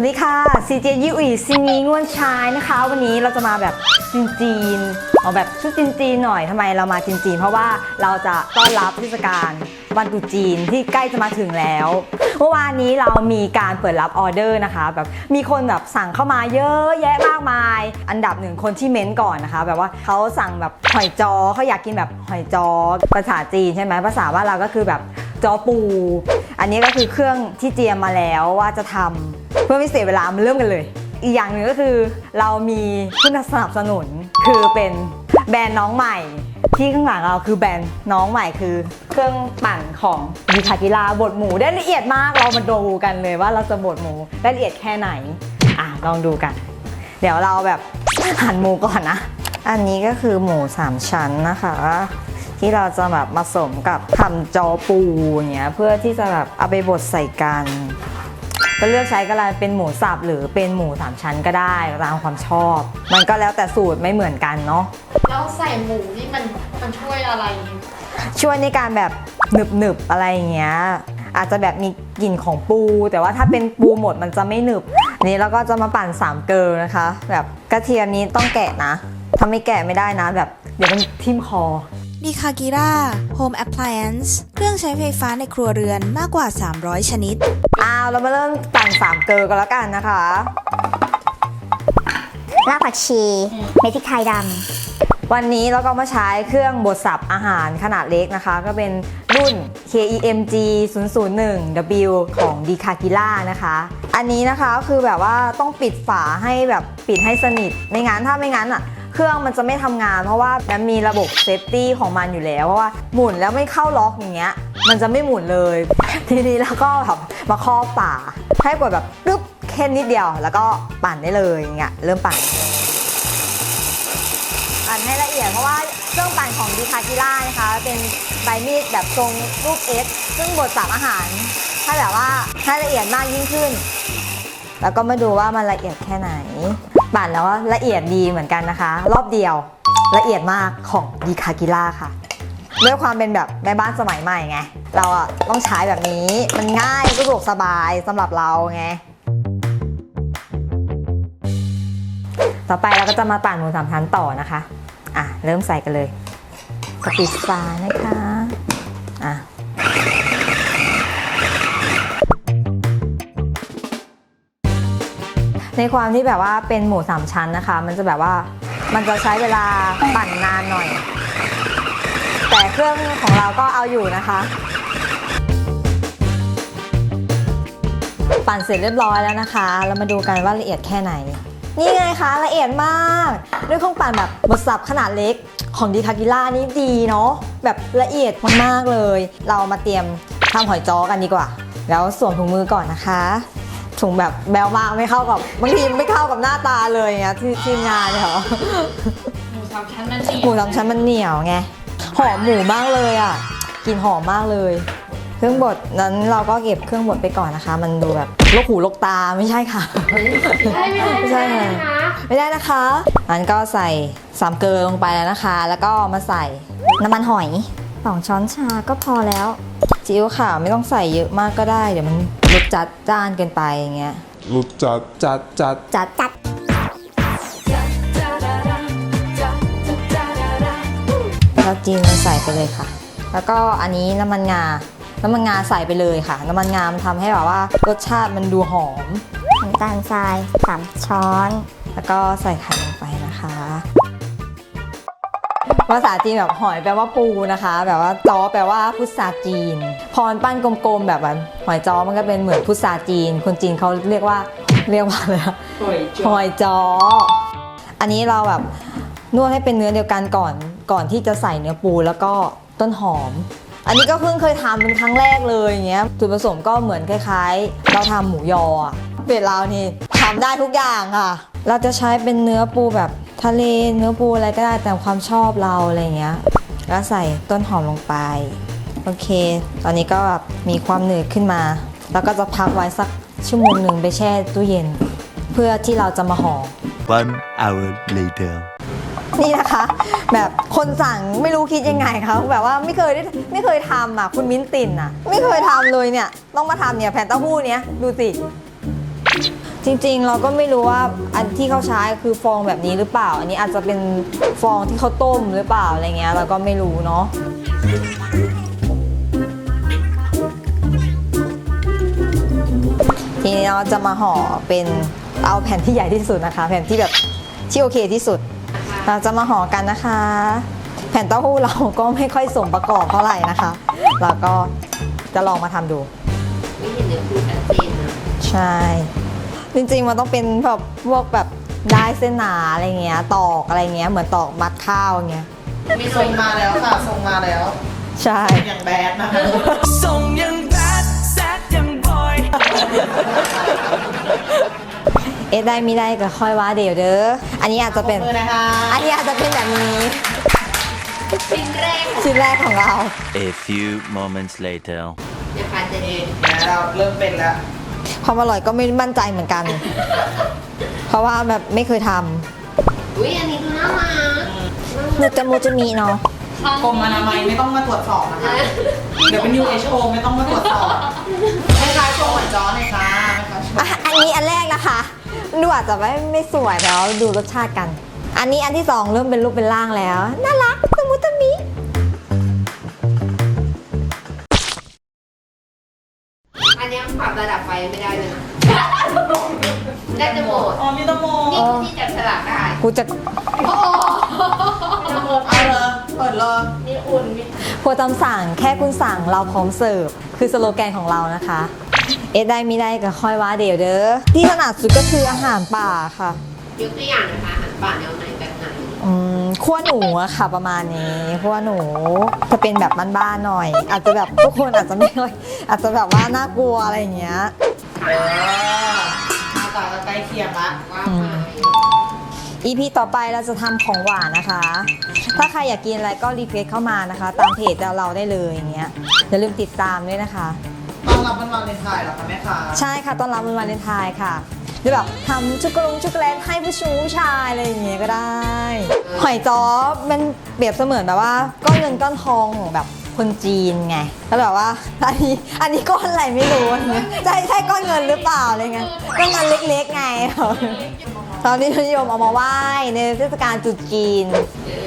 วัสดีค่ะซีเจยิวีซินีง่วนชายนะคะ วันนี้เราจะมาแบบจีนจีนๆเอาแบบชุดจีนจีนๆหน่อยทำไมเรามาจีนจีนๆเพราะว่าเราจะต้อนรับเทศกาลวันตรุษจีนที่ใกล้จะมาถึงแล้วเมื่อวานนี้เรามีการเปิดรับออเดอร์นะคะแบบมีคนแบบสั่งเข้ามาเยอะแยะมากมาย อันดับหนึ่งคนที่เม้นต์ก่อนนะคะ แบบว่าเขาสั่งแบบหอยจอเขาอยากกินแบบหอยจอภาษาจีนใช่ไหมภาษาว่าเราก็คือแบบจอปู อันนี้ก็คือเครื่องที่เตรียมมาแล้วว่าจะทำเพื่อไม่เสียเวลามาเริ่มกันเลย อีกอย่างหนึ่งก็คือเรามีผู้สนับสนุนคือเป็นแบรนด์น้องใหม่ ที่ข้างหลังเราคือแบรนด์น้องใหม่คือ เครื่องปั่นของดิคากิลาบดหมูได้ละเอียดมากเรามาดูกันเลยว่าเราจะบดหมูได้ละเอียดแค่ไหนอะลองดูกัน เดี๋ยวเราแบบหั่นหมูก่อนนะ อันนี้ก็คือหมูสามชั้นนะคะ ที่เราจะแบบผสมกับทำจอปูอย่างเงี้ยเพื่อที่จะแบบเอาไปบดใส่กัน ก็เลือกใช้ก็ได้เป็นหมูสับหรือเป็นหมูสามชั้นก็ได้ตามความชอบ มันก็แล้วแต่สูตรไม่เหมือนกันเนาะแล้วใส่หมูนี่มันมันช่วยอะไร ช่วยในการแบบหนึบหนึบๆอะไรอย่างเงี้ยอาจจะแบบมีกลิ่นของปู แต่ว่าถ้าเป็นปูหมดมันจะไม่หนึบอันนี้เราก็จะมาปั่นสามเกลือนะคะ แบบกระเทียมนี้ต้องแกะนะถ้าไม่แกะไม่ได้นะแบบเดี๋ยวมันทิ่มคอ ดีคากิร่า Home Appliance เครื่องใช้ไฟฟ้าในครัวเรือนมากกว่า 300 ชนิด อ้าวเรามาเริ่มปั่นสามเกลือกันแล้วกันนะคะ รากผักชี เม็ดพริกไทยดวันนี้เราก็มาใช้เครื่องบดสับอาหารขนาดเล็กนะคะ ก็เป็นรุ่น KEMG 001W ของ d c a g i l a นะคะ อันนี้นะคะก็คือแบบว่าต้องปิดฝาให้แบบปิดให้สนิท ไม่งั้นถ้าไม่งั้นอะ เครื่องมันจะไม่ทำงาน เพราะว่ามันมีระบบเซฟตี้ของมันอยู่แล้วเพราะว่าหมุนแล้วไม่เข้าล็อกอย่างเงี้ย มันจะไม่หมุนเลย ทีนี้แล้วก็แบบมาครอบฝาให้กดแบบปึ๊บแค่นิดเดียว แล้วก็ปั่นได้เลยอย่างเงี้ยเริ่มปั่น ปั่นให้ละเอียดเพราะว่าเครื่องปั่นของดีคากิล่านะคะ เป็นใบมีดแบบทรงรูปเอสซึ่งบดสับอาหารให้แบบว่าให้ละเอียดมากยิ่งขึ้น แล้วก็มาดูว่ามันละเอียดแค่ไหน ปั่นแล้วละเอียดดีเหมือนกันนะคะ รอบเดียวละเอียดมากของดีคากิล่าค่ะด้วยความเป็นแบบแม่บ้านสมัยใหม่ไง เราอะต้องใช้แบบนี้มันง่ายสะดวกสบายสำหรับเราไง ต่อไปเราก็จะมาปั่นหมูสามชั้นต่อนะคะ อะ เริ่มใส่กันเลยกปิดฝานะคะ ในความที่แบบว่าเป็นหมูสามชั้นนะคะ มันจะแบบว่ามันจะใช้เวลาปั่นนานหน่อย แต่เครื่องของเราก็เอาอยู่นะคะ ปั่นเสร็จเรียบร้อยแล้วนะคะ เรามาดูกันว่าละเอียดแค่ไหน นี่ไงคะละเอียดมาก ด้วยเครื่องปั่นแบบบดสับขนาดเล็กของดีคากิล่านี่ดีเนาะแบบละเอียดมากๆเลย เรามาเตรียมทำหอยจ้อกันดีกว่า แล้วสวมถุงมือก่อนนะคะ ถุงแบบแบวมากไม่เข้ากับบางทีไม่เข้ากับหน้าตาเลยเงี้ยที่ทีมงานเนี่ยเหรอหมูสามชั้นมันดีหมูสามชั้นมันเหนียวไงหอมหมูมากเลยอะกลิ่นหอมมากเลย เครื่องบดนั้นเราก็เก็บเครื่องบดไปก่อนนะคะ มันดูแบบลกหูลกตาไม่ใช่ค่ะใช่ไม่ได้ไม่ใช่ค่ะไม่ได้นะคะงั้นก็ใส่สามเกลือลงไปแล้วนะคะ แล้วก็มาใส่ำน้ำมันหอย สองช้อนชาก็พอแล้วซีอิ๊วขาวไม่ต้องใส่เยอะมากก็ได้ เดี๋ยวมันรสจัดจ้านเกินไปอย่างเงี้ยรสจัดจัดจัดจัดจัดแล้วจีนมันใส่ไปเลยค่ะ แล้วก็อันนี้น้ำมันงา น้ำมันงาใส่ไปเลยค่ะ น้ำมันงามันทำให้แบบว่ารสชาติมันดูหอมน้ำตาลทรายสามช้อน แล้วก็ใส่ไข่ลงไปนะคะ ภาษาจีนแบบหอยแปลว่าปูนะคะ แบบว่าจ้อแปลว่าพุทราจีน พรปั้นกลมๆแบบว่าหอยจ้อมันก็เป็นเหมือนพุทราจีน คนจีนเขาเรียกว่าเรียกว่าอะไรนะหอยจ้ออันนี้เราแบบนวดให้เป็นเนื้อเดียวกันก่อนก่อนที่จะใส่เนื้อปูแล้วก็ต้นหอม อันนี้ก็เพิ่งเคยทำเป็นครั้งแรกเลยอย่างเงี้ยส่วนผสมก็เหมือนคล้ายๆ เราทำหมูยออะเป็ดเรานี่ทำได้ทุกอย่างค่ะ เราจะใช้เป็นเนื้อปูแบบ ทะเลเนื้อปูอะไรก็ได้แต่ความชอบเราอะไรเงี้ยแล้วใส่ต้นหอมลงไป โอเค ตอนนี้ก็แบบมีความหนืดขึ้นมา แล้วก็จะพักไว้สักชั่วโมงหนึ่งไปแช่ตู้เย็น เพื่อที่เราจะมาห่อ One hour later. นี่นะคะ แบบคนสั่งไม่รู้คิดยังไงคะแบบว่าไม่เคยได้ไม่เคยทำอะคุณมิ้นตินอะ ไม่เคยทำเลยเนี่ย ต้องมาทำเนี่ยแผ่นเต้าหู้เนี้ยดูสิ จริงๆ เราก็ไม่รู้ว่าอันที่เขาใช้คือฟองแบบนี้หรือเปล่า อันนี้อาจจะเป็นฟองที่เขาต้มหรือเปล่าอะไรเงี้ยเราก็ไม่รู้เนาะทีนี้เราจะมาห่อเป็นเอาแผ่นที่ใหญ่ที่สุดนะคะ แผ่นที่แบบที่โอเคที่สุด เราจะมาห่อกันนะคะ แผ่นเต้าหู้เราก็ไม่ค่อยสมประกอบเท่าไหร่นะคะเราก็จะลองมาทำดูไม่เห็นเลยคือชัดเจนนะใช่ จริงๆมันต้องเป็นแบบพวกแบบได้เส้นหนาอะไรเงี้ย ตอกอะไรเงี้ยเหมือนตอกมัดข้าวเงี้ยมีทรงมาแล้วค่ะทรงมาแล้วใช่อย่างแบดนะคะเอ๊ะได้ไม่ได้ก็ค่อยว่าเดี๋ยวเด้ออันนี้อาจจะเป็นมือนะคะอันนี้อาจจะเป็นแบบนี้ชิ้นแรกชิ้นแรกของเรา A few moments later. นะคะจะนี่เดี๋ยวเราเริ่มเป็นแล้ว ความอร่อยก็ไม่มั่นใจเหมือนกัน เพราะว่าแบบไม่เคยทอุ้ยอันนี้ดูน่ารักำนึกจะมูจะมีเนาะกรมอนามัยไม่ต้องมาตรวจสอบนะคะ เดี๋ยวเป็น WHO ไม่ต้องมาตรวจสอบให้คล้ายโชว์เหมือนจอหน่อยค่ะให้คล้ายโชว์อะอันนี้อันแรกนะคะดูอาจจะไม่ไม่สวยแล้วดูรสชาติกัน อันนี้อันที่สองเริ่มเป็นรูปเป็นร่างแล้ว น่ารัก รับระดับไฟไม่ได้เลยนะได้จะหมดอ๋อมีตะโมนี่คือที่จับฉลากได้กูจะโอ้โหจะหมดเอาเลยเปิดเลย มีอุ่นมีครัวตามสั่งแค่คุณสั่งเราพร้อมเสิร์ฟคือสโลแกนของเรานะคะ เอ็ดได้ไม่ได้ก็ค่อยว่าเดี๋ยวเด้อที่ถนัดสุดก็คืออาหารป่าค่ะ ยกตัวอย่างนะคะอาหารป่าแนวไหนแบบไหนอืม ขั้วหนูอะค่ะประมาณนี้ขั้วหนูจะเป็นแบบบ้านๆหน่อย อาจจะแบบทุกคนอาจจะไม่ค่อยอาจจะแบบว่าน่ากลัวอะไรอย่างเงี้ยเออหน้าตาก็ใกล้เคียงละว่าอืไปม EP ต่อไปเราจะทำของหวานนะคะ ถ้าใครอยากกินอะไรก็รีเควสเข้ามานะคะ ตามเพจเราได้เลยอย่างเงี้ยอย่าลืมติดตามด้วยนะคะต้อนรับวันวาเลนไทน์เหรอคะแม่ค้า ใช่ค่ะต้อนรับวันวาเลนไทน์ค่ะ หรือแบบทำช็อกโกแลตช็อกโกแลตให้ผู้ชูผู้ชายอะไรอย่างเงี้ยก็ได้หอยจ้อมันเปรียบเสมือนแบบว่าก้อนเงินก้อนทองของแบบคนจีนไงแล้วแบบว่าอันนี้อันนี้ก้อนอะไรไม่รู้อันเนี้ยใช่ใช่ก้อนเงินหรือเปล่าอะไรเงี้ยก้อนเงินเล็กๆไง ตอนนี้นิยมเอามาไหว้ในเทศกาลตรุษจีน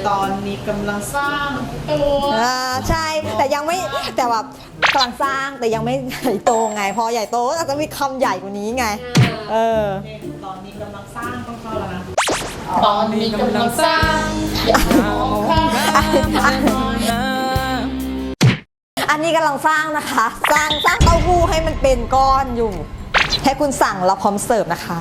ตอนนี้กำลังสร้างตัวอ่าใช่แต่ยังไม่แต่แบบกำลังสร้างแต่ยังไม่ใหญ่โตไง พอใหญ่โตก็อาจจะมีคำใหญ่กว่านี้ไง เออตอนนี้กำลังสร้างต้องเข้าแล้วนะตอนนี้กำลังสร้างอย่ามองข้ามอันนี้กำลังสร้างนะคะ สร้างสร้างเต้าหู้ให้มันเป็นก้อนอยู่ ให้คุณสั่งเราพร้อมเสิร์ฟนะคะ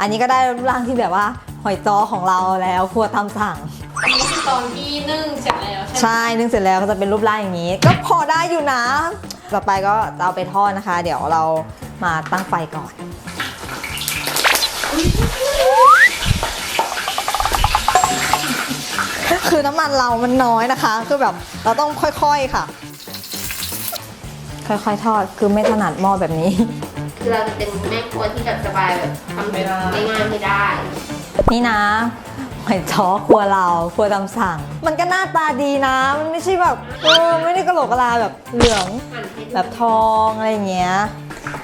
อันนี้ก็ได้รูปร่างที่แบบว่าหอยจ้อของเราแล้วครัวตามสั่ง อันนี้คือตอนที่นึ่งเสร็จแล้วใช่ไหมใช่นึ่งเสร็จแล้วก็จะเป็นรูปร่างอย่างนี้ ก็พอได้อยู่นะ ต่อไปก็จะเอาไปทอดนะคะ เดี๋ยวเรามาตั้งไฟก่อน คือน้ำมันเรามันน้อยนะคะ คือแบบเราต้องค่อยๆค่ะ ค่อยๆทอดคือไม่ถนัดหม้อแบบนี้ คือเราจะเป็นแม่ครัวที่แบบสบายแบบทำแบบง่ายๆไม่ได้ นี่นะหอยจ้อครัวเราครัวตามสั่ง มันก็หน้าตาดีนะ มันไม่ใช่แบบเออไม่ได้กระโหลกกะลาแบบเหลืองหั่นให้แบบทองอะไรอย่างเงี้ย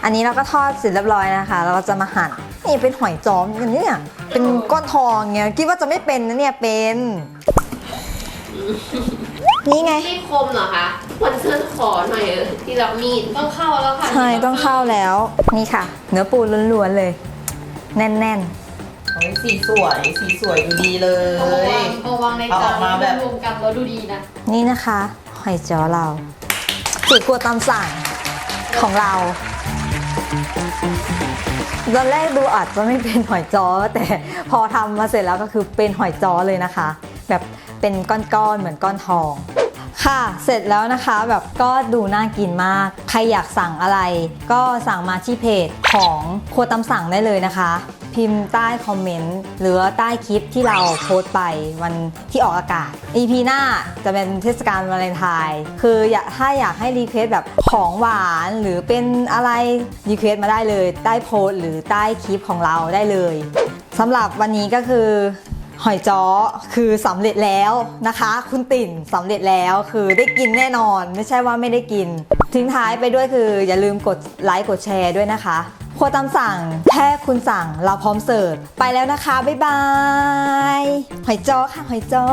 อันนี้เราก็ทอดเสร็จเรียบร้อยนะคะ เราก็จะมาหั่นนี่เป็นหอยจอมกันเนี่ยเป็นก้อนทองเงี้ยคิดว่าจะไม่เป็นนะเนี่ยเป็น นี่ไงไม่คมเหรอคะ คนเสื้อ ขอหน่อยเออที่รับมีดต้องเข้าแล้วค่ะใช่ต้องเข้าแล้วนี่ค่ะ เนื้อปูล้วนๆเลย แน่นโอ้ยสีสวยสีสวยดูดีเลเอายวางเอาวางในเอาจาอนอกมาแบบ รวมกันแล้วดูดีนะๆ นี่นะคะหอยจ้อเราสูตรครัวตามสั่งของเราตอนแรกดูอาจจะไม่เป็นหอยจ้อแต่พอทำมาเสร็จแล้วก็คือเป็นหอยจ้อเลยนะคะ แบบเป็นก้อนๆเหมือนก้อนทอง ค่ะ เสร็จแล้วนะคะแบบก็ดูน่ากินมาก ใครอยากสั่งอะไร ก็สั่งมาที่เพจของครัวตำสั่งได้เลยนะคะ พิมพ์ใต้คอมเมนต์หรือใต้คลิปที่เราโพสต์ไปวันที่ออกอากาศ EP หน้าจะเป็นเทศกาลวาเลนไทน์คืออยากถ้าอยากให้รีเควสแบบของหวานหรือเป็นอะไรรีเควสมาได้เลย ใต้โพสต์หรือใต้คลิปของเราได้เลยสำหรับวันนี้ก็คือ หอยจ้อคือสำเร็จแล้วนะคะ คุณติ่นสำเร็จแล้วคือได้กินแน่นอน ไม่ใช่ว่าไม่ได้กิน ทิ้งท้ายไปด้วยคือ อย่าลืมกดไลค์กดแชร์ด้วยนะคะครัวตามสั่งแค่คุณสั่งเราพร้อมเสิร์ฟไปแล้วนะคะ บ๊ายบาย หอยจ้อค่ะ หอยจ้อ